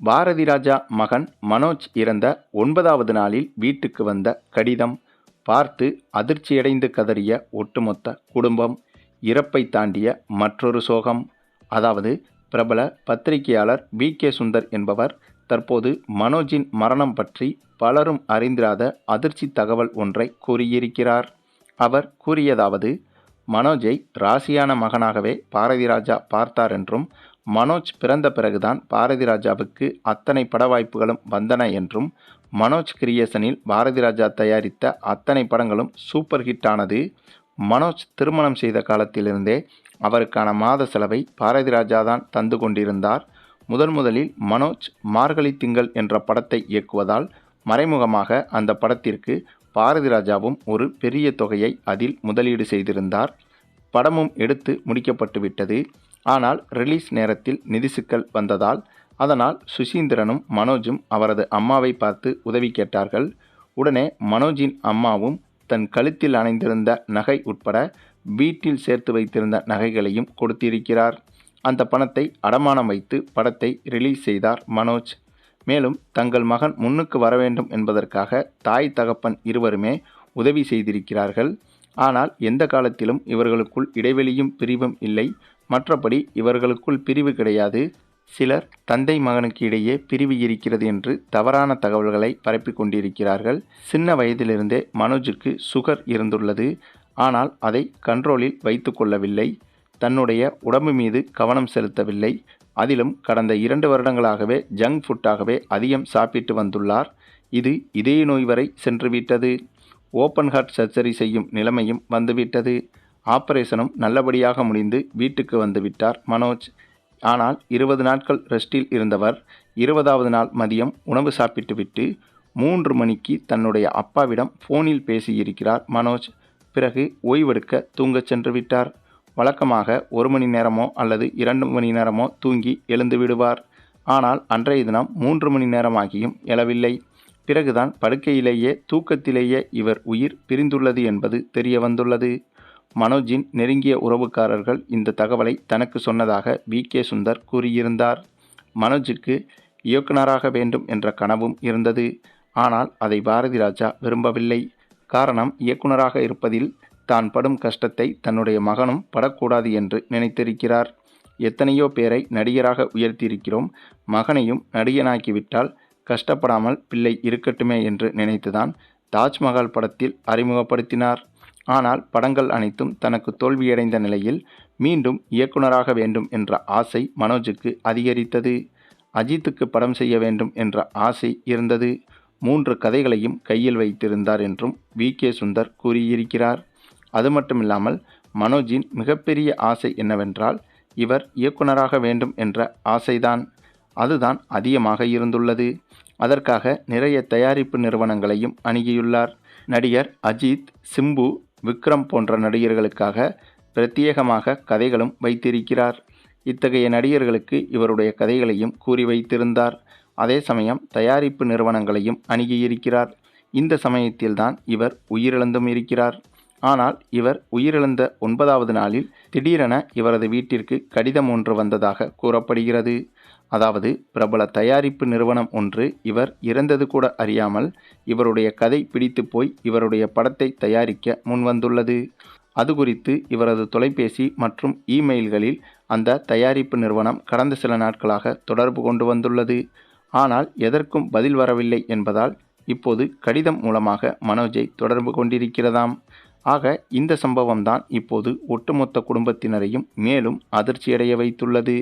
பாரதி ராஜா மகன் மனோஜ் இறந்த ஒன்பதாவது நாளில் வீட்டுக்கு வந்த கடிதம் பார்த்து அதிர்ச்சியடைந்து கதறிய ஒட்டுமொத்த குடும்பம் இறப்பை தாண்டிய மற்றொரு சோகம். அதாவது பிரபல பத்திரிகையாளர் வி. கே. சுந்தர் என்பவர் தற்போது மனோஜின் மரணம் பற்றி பலரும் அறிந்திராத அதிர்ச்சி தகவல் ஒன்றை கூறியிருக்கிறார். அவர் கூறியதாவது மனோஜை ராசியான மகனாகவே பாரதி ராஜா பார்த்தார் என்றும் மனோஜ் பிறந்த பிறகுதான் பாரதி ராஜாவுக்கு அத்தனை பட வாய்ப்புகளும் வந்தன என்றும் மனோஜ் கிரியேஷனில் பாரதி ராஜா தயாரித்த அத்தனை படங்களும் சூப்பர் ஹிட் ஆனது மனோஜ் திருமணம் செய்த காலத்திலிருந்தே அவருக்கான மாத செலவை பாரதி ராஜா தான் தந்து கொண்டிருந்தார். முதன் முதலில் மனோஜ் மார்கழி திங்கள் என்ற படத்தை இயக்குவதால் மறைமுகமாக அந்த படத்திற்கு பாரதி ராஜாவும் ஒரு பெரிய தொகையை அதில் முதலீடு செய்திருந்தார். படமும் எடுத்து முடிக்கப்பட்டுவிட்டது. ஆனால் ரிலீஸ் நேரத்தில் நிதி சிக்கல் வந்ததால் அதனால் சுசீந்திரனும் மனோஜும் அவரது அம்மாவை பார்த்து உதவி கேட்டார்கள். உடனே மனோஜின் அம்மாவும் தன் கழுத்தில் அணைந்திருந்த நகை உட்பட வீட்டில் சேர்த்து வைத்திருந்த நகைகளையும் கொடுத்திருக்கிறார். அந்த பணத்தை அடமானம் வைத்து படத்தை ரிலீஸ் செய்தார் மனோஜ். மேலும் தங்கள் மகன் முன்னுக்கு வர வேண்டும் என்பதற்காக தாய் தகப்பன் இருவருமே உதவி செய்திருக்கிறார்கள். ஆனால் எந்த காலத்திலும் இவர்களுக்குள் இடைவெளியும் பிரிவும் இல்லை. மற்றபடி இவர்களுக்குள் பிரிவு கிடையாது. சிலர் தந்தை மகனுக்கு இடையே பிரிவு இருக்கிறது என்று தவறான தகவல்களை பரப்பிக் கொண்டிருக்கிறார்கள். சின்ன வயதிலிருந்தே மனோஜுக்கு சுகர் இருந்துள்ளது. ஆனால் அதை கண்ட்ரோலில் வைத்து கொள்ளவில்லை. தன்னுடைய உடம்பு மீது கவனம் செலுத்தவில்லை. அதிலும் கடந்த இரண்டு வருடங்களாகவே ஜங்க் ஃபுட்டாகவே அதிகம் சாப்பிட்டு வந்துள்ளார். இது இதய நோய் வரை சென்றுவிட்டது. ஓப்பன் ஹார்ட் சர்ஜரி செய்யும் நிலைமையும் வந்துவிட்டது. ஆபரேஷனும் நல்லபடியாக முடிந்து வீட்டுக்கு வந்துவிட்டார் மனோஜ். ஆனால் இருபது நாட்கள் ரெஸ்டில் இருந்தவர் இருபதாவது நாள் மதியம் உணவு சாப்பிட்டுவிட்டு மூன்று மணிக்கு தன்னுடைய அப்பாவிடம் ஃபோனில் பேசியிருக்கிறார் மனோஜ். பிறகு ஓய்வெடுக்க தூங்கச் சென்று விட்டார். வழக்கமாக ஒரு மணி நேரமோ அல்லது இரண்டு மணி நேரமோ தூங்கி எழுந்து விடுவார். ஆனால் அன்றைய தினம் மூன்று மணி நேரமாகியும் எழவில்லை. பிறகுதான் படுக்கையிலேயே தூக்கத்திலேயே இவர் உயிர் பிரிந்துள்ளது என்பது தெரிய வந்துள்ளது. மனோஜின் நெருங்கிய உறவுக்காரர்கள் இந்த தகவலை தனக்கு சொன்னதாக வி. கே. சுந்தர் கூறியிருந்தார். மனோஜுக்கு இயக்குனராக வேண்டும் என்ற கனவும் இருந்தது. ஆனால் அதை பாரதி ராஜா விரும்பவில்லை. காரணம் இயக்குனராக இருப்பதில் தான் படும் கஷ்டத்தை தன்னுடைய மகனும் படக்கூடாது என்று நினைத்திருக்கிறார். எத்தனையோ பேரை நடிகராக உயர்த்தியிருக்கிறோம். மகனையும் நடிகனாக்கிவிட்டால் கஷ்டப்படாமல் பிள்ளை இருக்கட்டுமே என்று நினைத்துதான் தாஜ்மஹால் படத்தில் அறிமுகப்படுத்தினார். ஆனால் படங்கள் அனைத்தும் தனக்கு தோல்வியடைந்த நிலையில் மீண்டும் இயக்குனராக வேண்டும் என்ற ஆசை மனோஜுக்கு அதிகரித்தது. அஜித்துக்கு படம் செய்ய வேண்டும் என்ற ஆசை இருந்தது. மூன்று கதைகளையும் கையில் வைத்திருந்தார் என்றும் வி. கே. சுந்தர் கூறியிருக்கிறார். அது மட்டுமில்லாமல் மனோஜின் மிகப்பெரிய ஆசை என்னவென்றால் இவர் இயக்குனராக வேண்டும் என்ற ஆசைதான். அதுதான் அதிகமாக இருந்துள்ளது. அதற்காக நிறைய தயாரிப்பு நிறுவனங்களையும் அணுகியுள்ளார். நடிகர் அஜித் சிம்பு விக்ரம் போன்ற நடிகர்களுக்காக பிரத்யேகமாக கதைகளும் வைத்திருக்கிறார். இத்தகைய நடிகர்களுக்கு இவருடைய கதைகளையும் கூறி வைத்திருந்தார். அதே சமயம் தயாரிப்பு நிறுவனங்களையும் அணுகியிருக்கிறார். இந்த சமயத்தில்தான் இவர் உயிரிழந்தும் இருக்கிறார். ஆனால் இவர் உயிரிழந்த ஒன்பதாவது நாளில் திடீரென இவரது வீட்டிற்கு கடிதம் ஒன்று வந்ததாக கூறப்படுகிறது. அதாவது பிரபல தயாரிப்பு நிறுவனம் ஒன்று இவர் இறந்தது கூட அறியாமல் இவருடைய கதை பிடித்து போய் இவருடைய படத்தை தயாரிக்க முன்வந்துள்ளது. அது குறித்து இவரது தொலைபேசி மற்றும் இமெயில்களில் அந்த தயாரிப்பு நிறுவனம் கடந்த சில நாட்களாக தொடர்பு கொண்டு வந்துள்ளது. ஆனால் எதற்கும் பதில் வரவில்லை என்பதால் இப்போது கடிதம் மூலமாக மனோஜை தொடர்பு கொண்டிருக்கிறதாம். ஆக இந்த சம்பவம்தான் இப்போது ஒட்டுமொத்த குடும்பத்தினரையும் மேலும் அதிர்ச்சியடைய வைத்துள்ளது.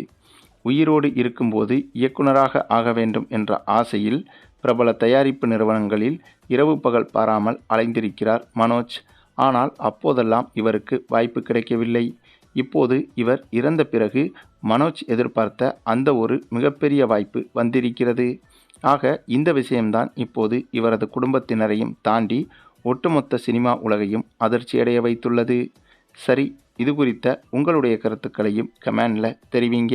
உயிரோடு இருக்கும்போது இயக்குனராக ஆக வேண்டும் என்ற ஆசையில் பிரபல தயாரிப்பு நிறுவனங்களில் இரவு பகல் பாராமல் அலைந்திருக்கிறார் மனோஜ். ஆனால் அப்போதெல்லாம் இவருக்கு வாய்ப்பு கிடைக்கவில்லை. இப்போது இவர் இறந்த பிறகு மனோஜ் எதிர்பார்த்த அந்த ஒரு மிகப்பெரிய வாய்ப்பு வந்திருக்கிறது. ஆக இந்த விஷயம்தான் இப்போது இவரது குடும்பத்தினரையும் தாண்டி ஒட்டுமொத்த சினிமா உலகையும் அதிர்ச்சியடைய வைத்துள்ளது. சரி இது குறித்த உங்களுடைய கருத்துக்களையும் கமெண்டில் தெரிவிங்க.